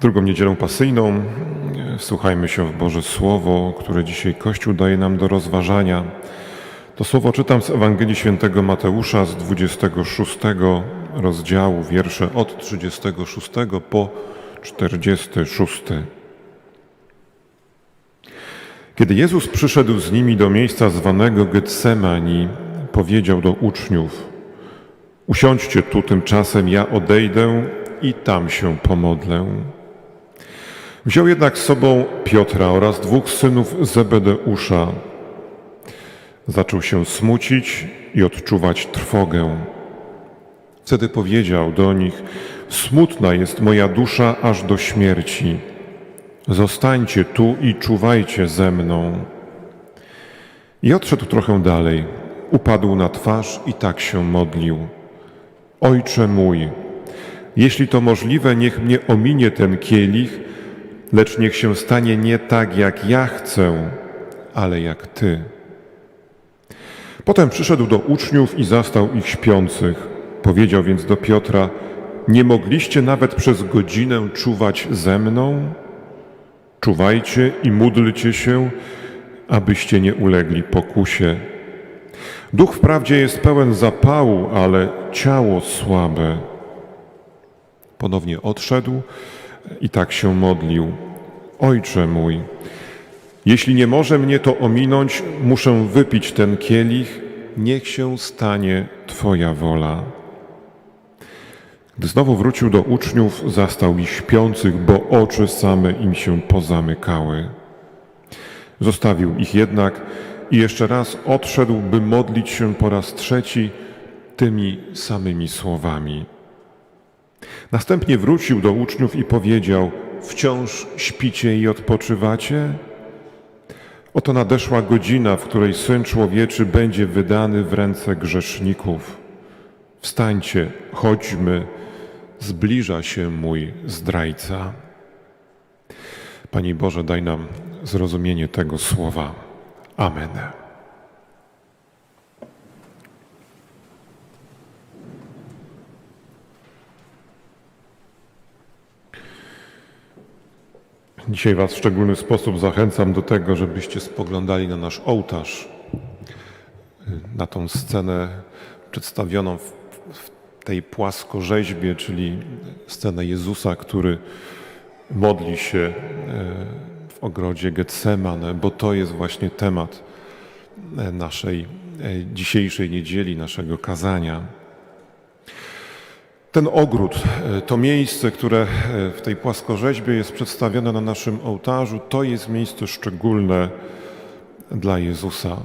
drugą niedzielę pasyjną wsłuchajmy się w Boże Słowo, które dzisiaj Kościół daje nam do rozważania. To słowo czytam z Ewangelii Świętego Mateusza z 26 rozdziału, wiersze od 36 po 46. Kiedy Jezus przyszedł z nimi do miejsca zwanego Getsemani, powiedział do uczniów: Usiądźcie tu tymczasem, ja odejdę i tam się pomodlę. Wziął jednak z sobą Piotra oraz dwóch synów Zebedeusza. Zaczął się smucić i odczuwać trwogę. Wtedy powiedział do nich: Smutna jest moja dusza aż do śmierci. Zostańcie tu i czuwajcie ze mną. I odszedł trochę dalej. Upadł na twarz i tak się modlił. Ojcze mój, jeśli to możliwe, niech mnie ominie ten kielich, lecz niech się stanie nie tak, jak ja chcę, ale jak Ty. Potem przyszedł do uczniów i zastał ich śpiących. Powiedział więc do Piotra: Nie mogliście nawet przez godzinę czuwać ze mną? Czuwajcie i módlcie się, abyście nie ulegli pokusie. Duch wprawdzie jest pełen zapału, ale ciało słabe. Ponownie odszedł i tak się modlił. Ojcze mój, jeśli nie może mnie to ominąć, muszę wypić ten kielich, niech się stanie Twoja wola. Gdy znowu wrócił do uczniów, zastał ich śpiących, bo oczy same im się pozamykały. Zostawił ich jednak i jeszcze raz odszedł, by modlić się po raz trzeci tymi samymi słowami. Następnie wrócił do uczniów i powiedział: Wciąż śpicie i odpoczywacie? Oto nadeszła godzina, w której syn człowieczy będzie wydany w ręce grzeszników. Wstańcie, chodźmy, zbliża się mój zdrajca. Panie Boże, daj nam zrozumienie tego słowa. Amen. Dzisiaj Was w szczególny sposób zachęcam do tego, żebyście spoglądali na nasz ołtarz, na tą scenę przedstawioną w, w tej płaskorzeźbie, czyli scenę Jezusa, który modli się e, w ogrodzie Getsemane, bo to jest właśnie temat e, naszej e, dzisiejszej niedzieli, naszego kazania. Ten ogród, to miejsce, które w tej płaskorzeźbie jest przedstawione na naszym ołtarzu, to jest miejsce szczególne dla Jezusa.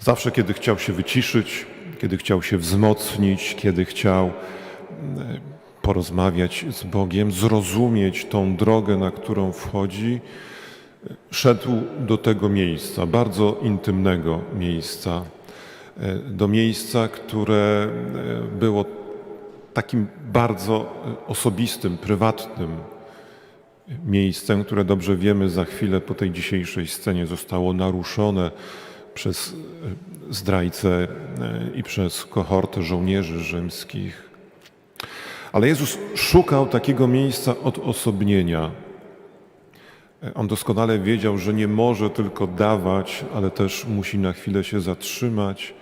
Zawsze, kiedy chciał się wyciszyć, kiedy chciał się wzmocnić, kiedy chciał porozmawiać z Bogiem, zrozumieć tą drogę, na którą wchodzi, szedł do tego miejsca, bardzo intymnego miejsca, do miejsca, które było takim bardzo osobistym, prywatnym miejscem, które dobrze wiemy za chwilę po tej dzisiejszej scenie zostało naruszone przez zdrajcę i przez kohortę żołnierzy rzymskich. Ale Jezus szukał takiego miejsca odosobnienia. On doskonale wiedział, że nie może tylko dawać, ale też musi na chwilę się zatrzymać,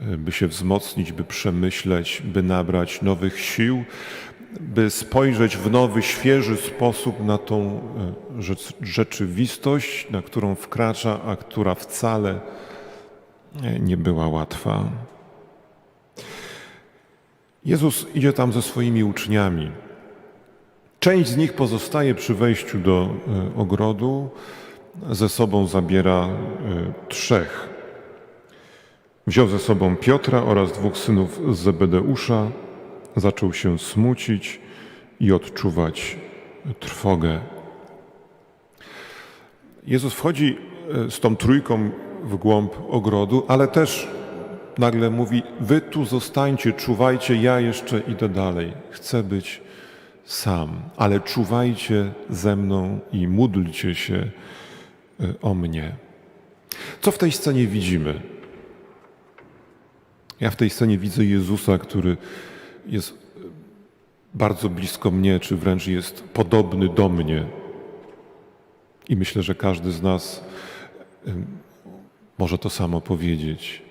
by się wzmocnić, by przemyśleć, by nabrać nowych sił, by spojrzeć w nowy, świeży sposób na tą rzeczywistość, na którą wkracza, a która wcale nie była łatwa. Jezus idzie tam ze swoimi uczniami. Część z nich pozostaje przy wejściu do ogrodu, ze sobą zabiera trzech. Wziął ze sobą Piotra oraz dwóch synów Zebedeusza, zaczął się smucić i odczuwać trwogę. Jezus wchodzi z tą trójką w głąb ogrodu, ale też nagle mówi: Wy tu zostańcie, czuwajcie, ja jeszcze idę dalej. Chcę być sam, ale czuwajcie ze mną i módlcie się o mnie. Co w tej scenie widzimy? Ja w tej scenie widzę Jezusa, który jest bardzo blisko mnie, czy wręcz jest podobny do mnie. I myślę, że każdy z nas może to samo powiedzieć.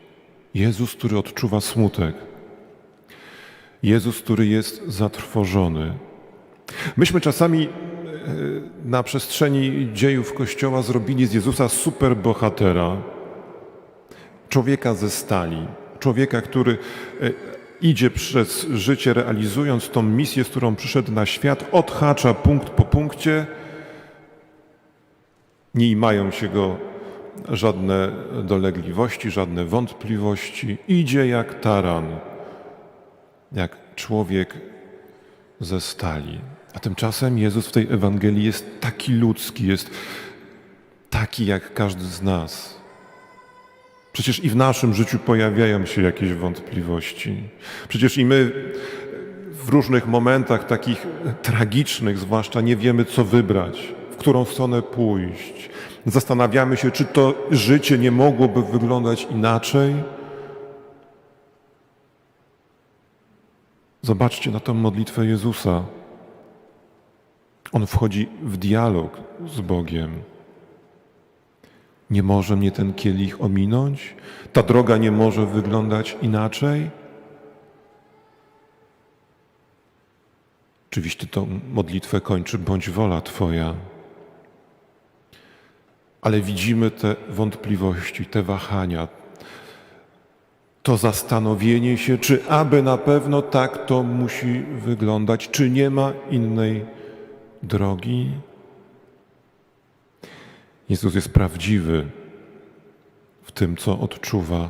Jezus, który odczuwa smutek. Jezus, który jest zatrwożony. Myśmy czasami e, na przestrzeni dziejów Kościoła zrobili z Jezusa superbohatera, człowieka ze stali, człowieka, który e, idzie przez życie realizując tą misję, z którą przyszedł na świat, odhacza punkt po punkcie, nie imają się go żadne dolegliwości, żadne wątpliwości. Idzie jak taran, jak człowiek ze stali. A tymczasem Jezus w tej Ewangelii jest taki ludzki, jest taki jak każdy z nas. Przecież i w naszym życiu pojawiają się jakieś wątpliwości. Przecież i my w różnych momentach takich tragicznych, zwłaszcza nie wiemy, co wybrać, w którą stronę pójść. Zastanawiamy się, czy to życie nie mogłoby wyglądać inaczej. Zobaczcie na tę modlitwę Jezusa. On wchodzi w dialog z Bogiem. Nie może mnie ten kielich ominąć? Ta droga nie może wyglądać inaczej? Oczywiście tą modlitwę kończy bądź wola Twoja. Ale widzimy te wątpliwości, te wahania, to zastanowienie się, czy aby na pewno tak to musi wyglądać, czy nie ma innej drogi. Jezus jest prawdziwy w tym, co odczuwa.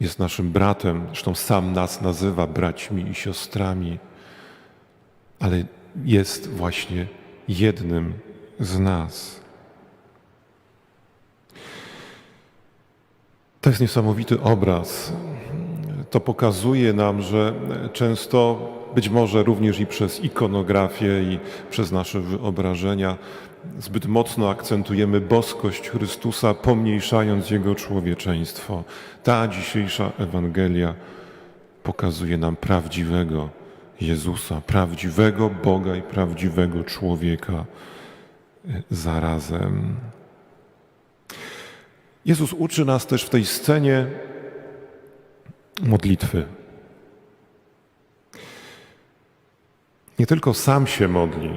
Jest naszym bratem, zresztą sam nas nazywa braćmi i siostrami, ale jest właśnie jednym z nas. To jest niesamowity obraz. To pokazuje nam, że często, być może również i przez ikonografię i przez nasze wyobrażenia, zbyt mocno akcentujemy boskość Chrystusa, pomniejszając Jego człowieczeństwo. Ta dzisiejsza Ewangelia pokazuje nam prawdziwego Jezusa, prawdziwego Boga i prawdziwego człowieka zarazem. Jezus uczy nas też w tej scenie modlitwy. Nie tylko sam się modli,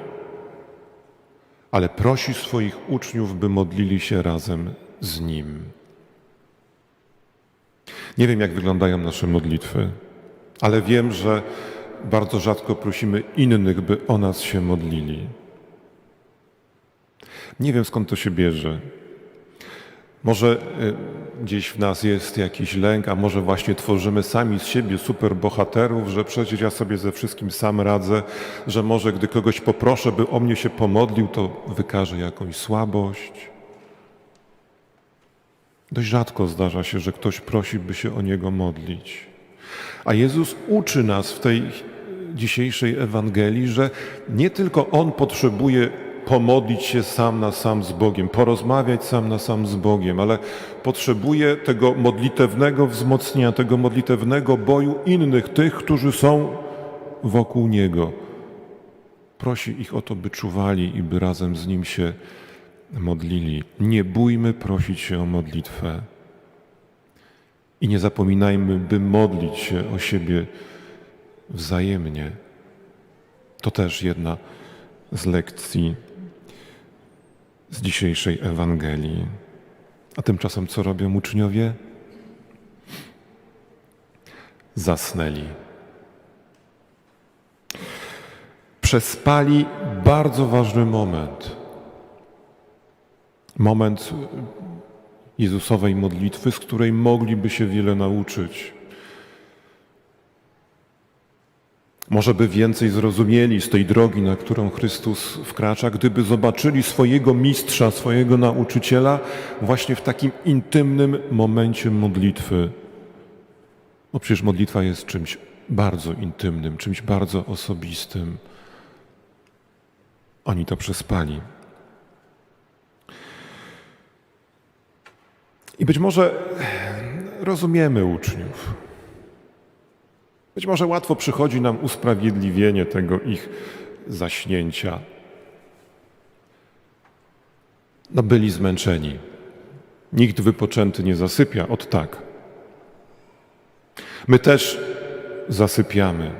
ale prosi swoich uczniów, by modlili się razem z Nim. Nie wiem, jak wyglądają nasze modlitwy, ale wiem, że bardzo rzadko prosimy innych, by o nas się modlili. Nie wiem, skąd to się bierze. Może y, gdzieś w nas jest jakiś lęk, a może właśnie tworzymy sami z siebie superbohaterów, że przecież ja sobie ze wszystkim sam radzę, że może gdy kogoś poproszę, by o mnie się pomodlił, to wykaże jakąś słabość. Dość rzadko zdarza się, że ktoś prosi, by się o niego modlić. A Jezus uczy nas w tej dzisiejszej Ewangelii, że nie tylko On potrzebuje pomodlić się sam na sam z Bogiem, porozmawiać sam na sam z Bogiem, ale potrzebuje tego modlitewnego wzmocnienia, tego modlitewnego boju innych, tych, którzy są wokół Niego. Prosi ich o to, by czuwali i by razem z Nim się modlili. Nie bójmy prosić się o modlitwę. I nie zapominajmy, by modlić się o siebie wzajemnie. To też jedna z lekcji z dzisiejszej Ewangelii. A tymczasem co robią uczniowie? Zasnęli. Przespali bardzo ważny moment. Moment Jezusowej modlitwy, z której mogliby się wiele nauczyć. Może by więcej zrozumieli z tej drogi, na którą Chrystus wkracza, gdyby zobaczyli swojego mistrza, swojego nauczyciela właśnie w takim intymnym momencie modlitwy. Bo przecież modlitwa jest czymś bardzo intymnym, czymś bardzo osobistym. Oni to przespali. I być może rozumiemy uczniów. Być może łatwo przychodzi nam usprawiedliwienie tego ich zaśnięcia. No byli zmęczeni. Nikt wypoczęty nie zasypia, od tak. My też zasypiamy.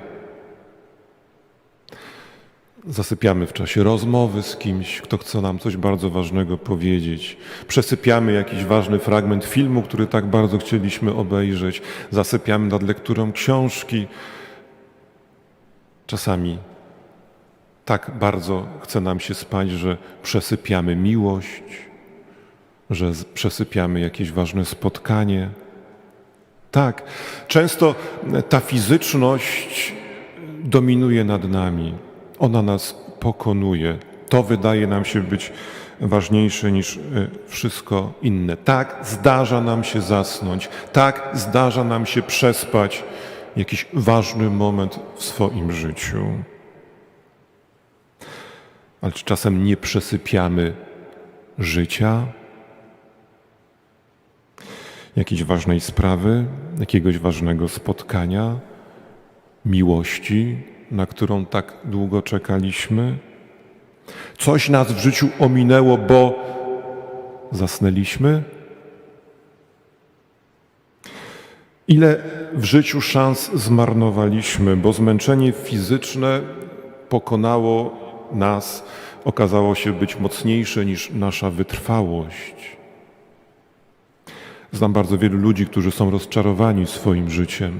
Zasypiamy w czasie rozmowy z kimś, kto chce nam coś bardzo ważnego powiedzieć. Przesypiamy jakiś ważny fragment filmu, który tak bardzo chcieliśmy obejrzeć. Zasypiamy nad lekturą książki. Czasami tak bardzo chce nam się spać, że przesypiamy miłość, że przesypiamy jakieś ważne spotkanie. Tak, często ta fizyczność dominuje nad nami. Ona nas pokonuje. To wydaje nam się być ważniejsze niż e, wszystko inne. Tak, zdarza nam się zasnąć. Tak, zdarza nam się przespać jakiś ważny moment w swoim życiu. Ale czy czasem nie przesypiamy życia? Jakiejś ważnej sprawy, jakiegoś ważnego spotkania, miłości, na którą tak długo czekaliśmy? Coś nas w życiu ominęło, bo zasnęliśmy? Ile w życiu szans zmarnowaliśmy, bo zmęczenie fizyczne pokonało nas, okazało się być mocniejsze niż nasza wytrwałość. Znam bardzo wielu ludzi, którzy są rozczarowani swoim życiem.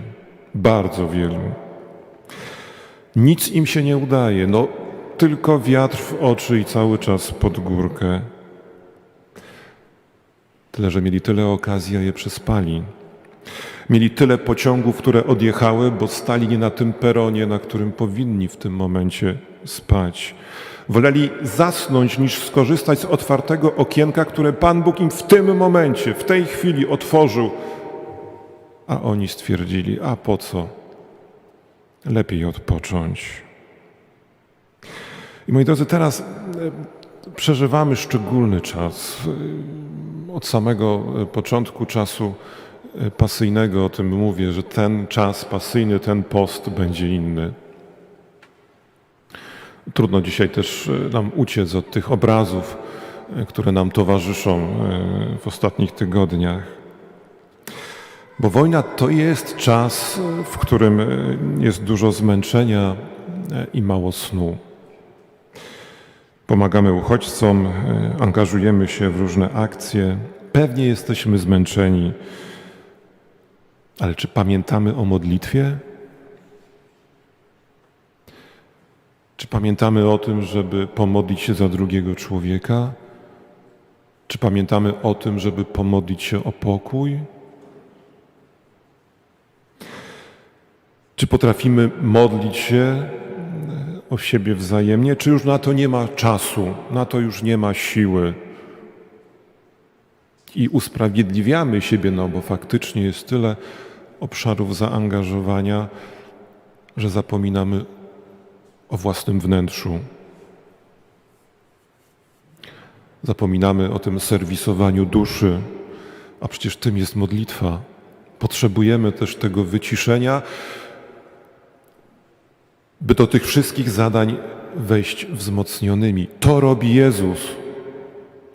Bardzo wielu. Nic im się nie udaje, no tylko wiatr w oczy i cały czas pod górkę. Tyle, że mieli tyle okazji, a je przespali. Mieli tyle pociągów, które odjechały, bo stali nie na tym peronie, na którym powinni w tym momencie spać. Woleli zasnąć, niż skorzystać z otwartego okienka, które Pan Bóg im w tym momencie, w tej chwili otworzył. A oni stwierdzili, a po co? Lepiej odpocząć. I moi drodzy, teraz e, przeżywamy szczególny czas. E, Od samego e, początku czasu pasyjnego o tym mówię, że ten czas pasyjny, ten post będzie inny. Trudno dzisiaj też nam uciec od tych obrazów, które nam towarzyszą w ostatnich tygodniach. Bo wojna to jest czas, w którym e, jest dużo zmęczenia e, i mało snu. Pomagamy uchodźcom, e, angażujemy się w różne akcje. Pewnie jesteśmy zmęczeni, ale czy pamiętamy o modlitwie? Czy pamiętamy o tym, żeby pomodlić się za drugiego człowieka? Czy pamiętamy o tym, żeby pomodlić się o pokój? Czy potrafimy modlić się e, o siebie wzajemnie, czy już na to nie ma czasu, na to już nie ma siły? I usprawiedliwiamy siebie, no bo faktycznie jest tyle obszarów zaangażowania, że zapominamy o własnym wnętrzu. Zapominamy o tym serwisowaniu duszy, a przecież tym jest modlitwa. Potrzebujemy też tego wyciszenia, by do tych wszystkich zadań wejść wzmocnionymi. To robi Jezus.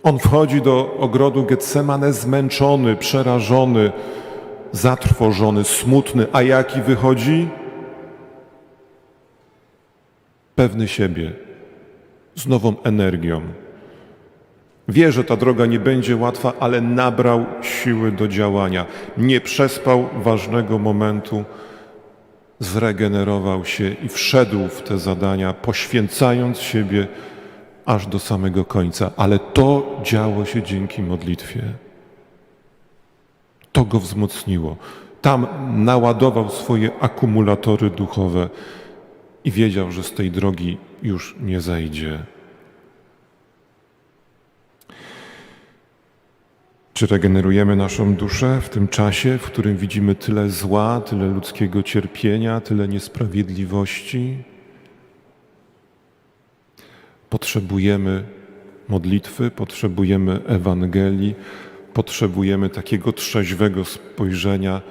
On wchodzi do ogrodu Getsemane zmęczony, przerażony, zatrwożony, smutny, a jaki wychodzi? Pewny siebie, z nową energią. Wie, że ta droga nie będzie łatwa, ale nabrał siły do działania. Nie przespał ważnego momentu, zregenerował się i wszedł w te zadania, poświęcając siebie aż do samego końca. Ale to działo się dzięki modlitwie. To go wzmocniło. Tam naładował swoje akumulatory duchowe i wiedział, że z tej drogi już nie zejdzie. Czy regenerujemy naszą duszę w tym czasie, w którym widzimy tyle zła, tyle ludzkiego cierpienia, tyle niesprawiedliwości? Potrzebujemy modlitwy, potrzebujemy Ewangelii, potrzebujemy takiego trzeźwego spojrzenia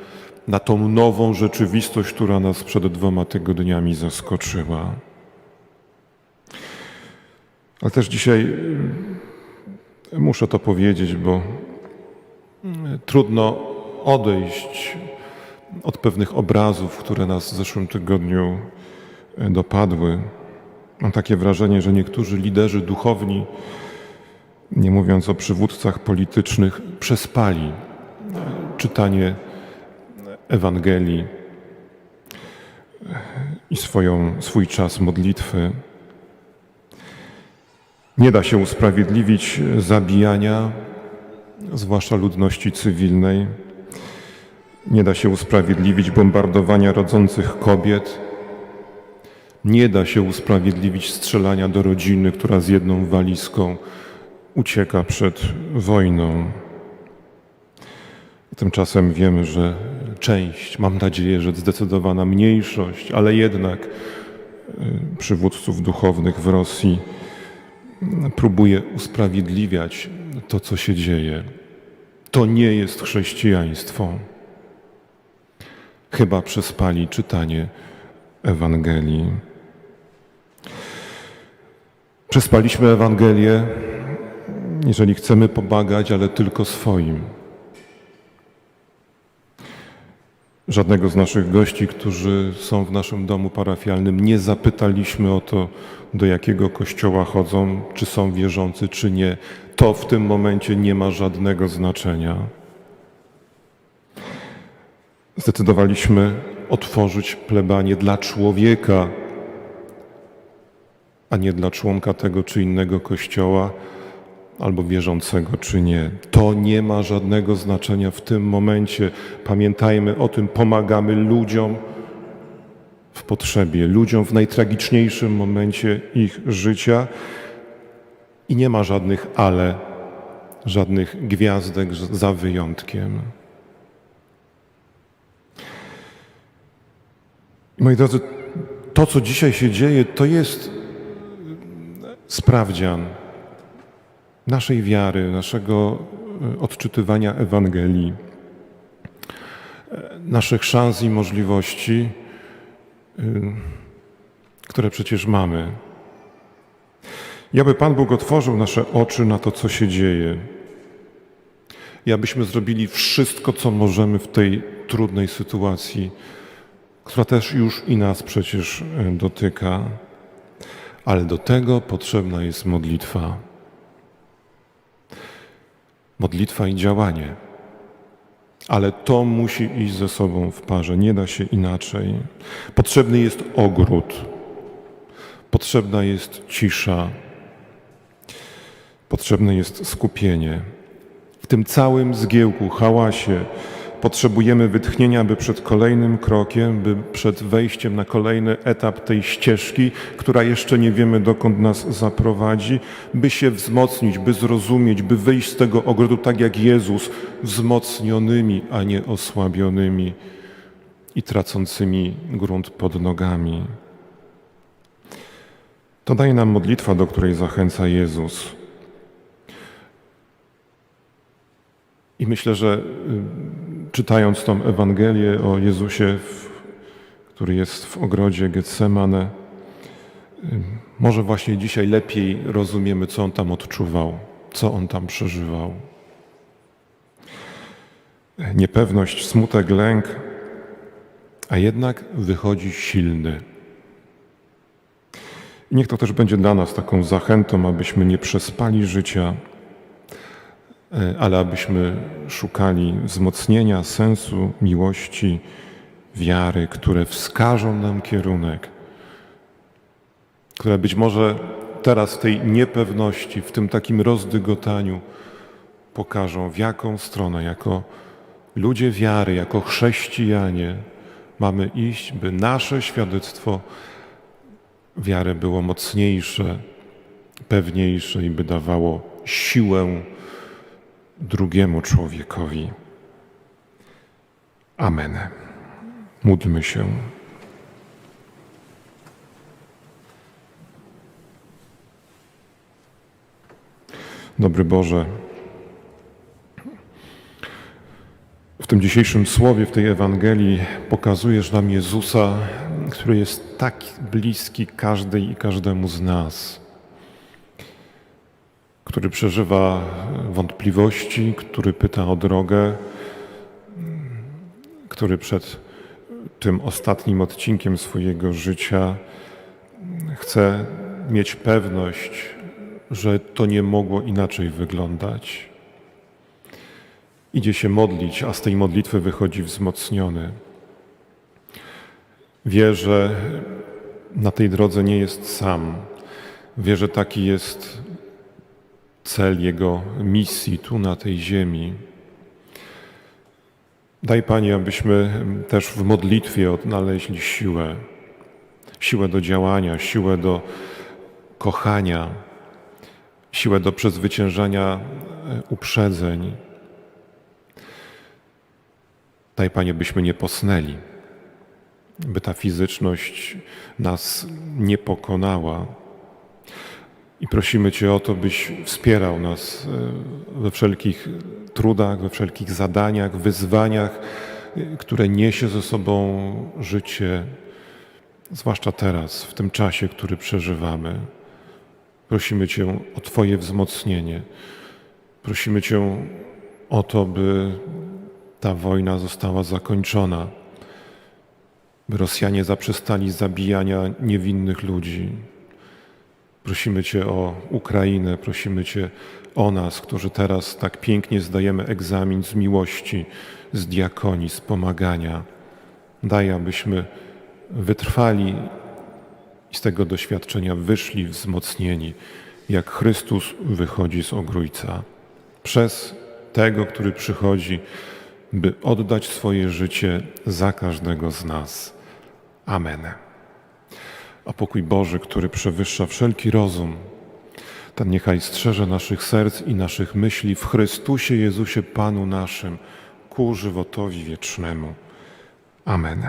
na tą nową rzeczywistość, która nas przed dwoma tygodniami zaskoczyła. Ale też dzisiaj y, muszę to powiedzieć, bo trudno odejść od pewnych obrazów, które nas w zeszłym tygodniu y, dopadły. Mam takie wrażenie, że niektórzy liderzy duchowni, nie mówiąc o przywódcach politycznych, przespali czytanie Ewangelii i swoją, swój czas modlitwy. Nie da się usprawiedliwić zabijania, zwłaszcza ludności cywilnej. Nie da się usprawiedliwić bombardowania rodzących kobiet. Nie da się usprawiedliwić strzelania do rodziny, która z jedną walizką ucieka przed wojną. Tymczasem wiemy, że część, mam nadzieję, że zdecydowana mniejszość, ale jednak y, przywódców duchownych w Rosji próbuje usprawiedliwiać to, co się dzieje. To nie jest chrześcijaństwo. Chyba przespali czytanie Ewangelii. Przespaliśmy Ewangelię, jeżeli chcemy pomagać, ale tylko swoim. Żadnego z naszych gości, którzy są w naszym domu parafialnym, nie zapytaliśmy o to, do jakiego kościoła chodzą, czy są wierzący, czy nie. To w tym momencie nie ma żadnego znaczenia. Zdecydowaliśmy otworzyć plebanie dla człowieka, a nie dla członka tego czy innego kościoła, albo wierzącego czy nie. To nie ma żadnego znaczenia w tym momencie. Pamiętajmy o tym, pomagamy ludziom w potrzebie, ludziom w najtragiczniejszym momencie ich życia i nie ma żadnych ale, żadnych gwiazdek za wyjątkiem. Moi drodzy, to co dzisiaj się dzieje, to jest sprawdzian naszej wiary, naszego e, odczytywania Ewangelii, e, naszych szans i możliwości, e, które przecież mamy. I aby Pan Bóg otworzył nasze oczy na to, co się dzieje. I abyśmy zrobili wszystko, co możemy w tej trudnej sytuacji, która też już i nas przecież dotyka. Ale do tego potrzebna jest modlitwa modlitwa i działanie. Ale to musi iść ze sobą w parze, nie da się inaczej. Potrzebny jest ogród, potrzebna jest cisza, potrzebne jest skupienie. W tym całym zgiełku, hałasie, Potrzebujemy wytchnienia, by przed kolejnym krokiem, by przed wejściem na kolejny etap tej ścieżki, która jeszcze nie wiemy dokąd nas zaprowadzi, by się wzmocnić, by zrozumieć, by wyjść z tego ogrodu tak jak Jezus, wzmocnionymi, a nie osłabionymi i tracącymi grunt pod nogami. To daje nam modlitwa, do której zachęca Jezus. I myślę, że y, czytając tą Ewangelię o Jezusie, który jest w ogrodzie Getsemane, może właśnie dzisiaj lepiej rozumiemy, co On tam odczuwał, co On tam przeżywał. Niepewność, smutek, lęk, a jednak wychodzi silny. Niech to też będzie dla nas taką zachętą, abyśmy nie przespali życia, ale abyśmy szukali wzmocnienia sensu miłości, wiary, które wskażą nam kierunek, które być może teraz w tej niepewności, w tym takim rozdygotaniu pokażą, w jaką stronę, jako ludzie wiary, jako chrześcijanie mamy iść, by nasze świadectwo wiary było mocniejsze, pewniejsze i by dawało siłę drugiemu człowiekowi. Amen. Módlmy się. Dobry Boże, W tym dzisiejszym słowie, w tej Ewangelii pokazujesz nam Jezusa, który jest tak bliski każdej i każdemu z nas, który przeżywa wątpliwości, który pyta o drogę, który przed tym ostatnim odcinkiem swojego życia chce mieć pewność, że to nie mogło inaczej wyglądać. Idzie się modlić, a z tej modlitwy wychodzi wzmocniony. Wie, że na tej drodze nie jest sam. Wie, że taki jest cel jego misji tu na tej ziemi. Daj Panie, abyśmy też w modlitwie odnaleźli siłę, siłę do działania, siłę do kochania, siłę do przezwyciężania e, uprzedzeń. Daj Panie, byśmy nie posnęli, by ta fizyczność nas nie pokonała. I prosimy Cię o to, byś wspierał nas e, we wszelkich trudach, we wszelkich zadaniach, wyzwaniach, e, które niesie ze sobą życie, zwłaszcza teraz, w tym czasie, który przeżywamy. Prosimy Cię o Twoje wzmocnienie. Prosimy Cię o to, by ta wojna została zakończona, by Rosjanie zaprzestali zabijania niewinnych ludzi. Prosimy Cię o Ukrainę, prosimy Cię o nas, którzy teraz tak pięknie zdajemy egzamin z miłości, z diakonii, z pomagania. Daj, abyśmy wytrwali i z tego doświadczenia wyszli wzmocnieni, jak Chrystus wychodzi z ogrójca. Przez tego, który przychodzi, by oddać swoje życie za każdego z nas. Amen. A pokój Boży, który przewyższa wszelki rozum, ten niechaj strzeże naszych serc i naszych myśli w Chrystusie Jezusie Panu naszym, ku żywotowi wiecznemu. Amen.